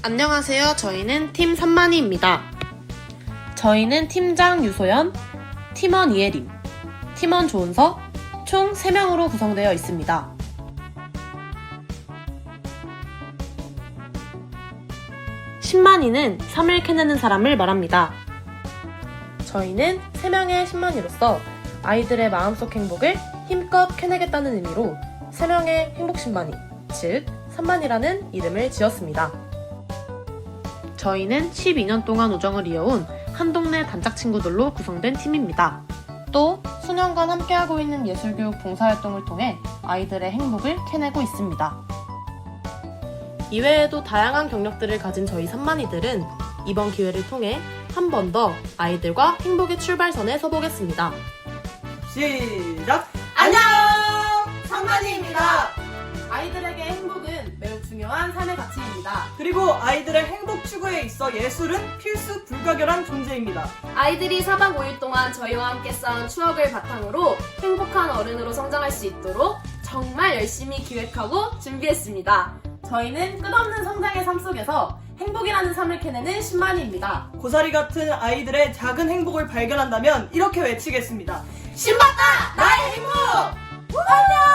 안녕하세요. 저희는 팀 3만이입니다. 저희는 팀장 유소연, 팀원 이혜림, 팀원 조은서, 총 3명으로 구성되어 있습니다. 십만이는 3을 캐내는 사람을 말합니다. 저희는 3명의 10만이로서 아이들의 마음속 행복을 힘껏 캐내겠다는 의미로 3명의 행복 10만이, 즉 3만이라는 이름을 지었습니다. 저희는 12년 동안 우정을 이어온 한 동네 단짝 친구들로 구성된 팀입니다. 또 수년간 함께하고 있는 예술교육 봉사활동을 통해 아이들의 행복을 캐내고 있습니다. 이외에도 다양한 경력들을 가진 저희 3만이들은 이번 기회를 통해 한 번 더 아이들과 행복의 출발선에 서보겠습니다. 시작! 삶의 가치입니다. 그리고 아이들의 행복 추구에 있어 예술은 필수 불가결한 존재입니다. 아이들이 4박 5일 동안 저희와 함께 쌓은 추억을 바탕으로 행복한 어른으로 성장할 수 있도록 정말 열심히 기획하고 준비했습니다. 저희는 끝없는 성장의 삶 속에서 행복이라는 삶을 캐내는 10만이입니다. 고사리 같은 아이들의 작은 행복을 발견한다면 이렇게 외치겠습니다. 신봤다! 나의 행복! 안녕!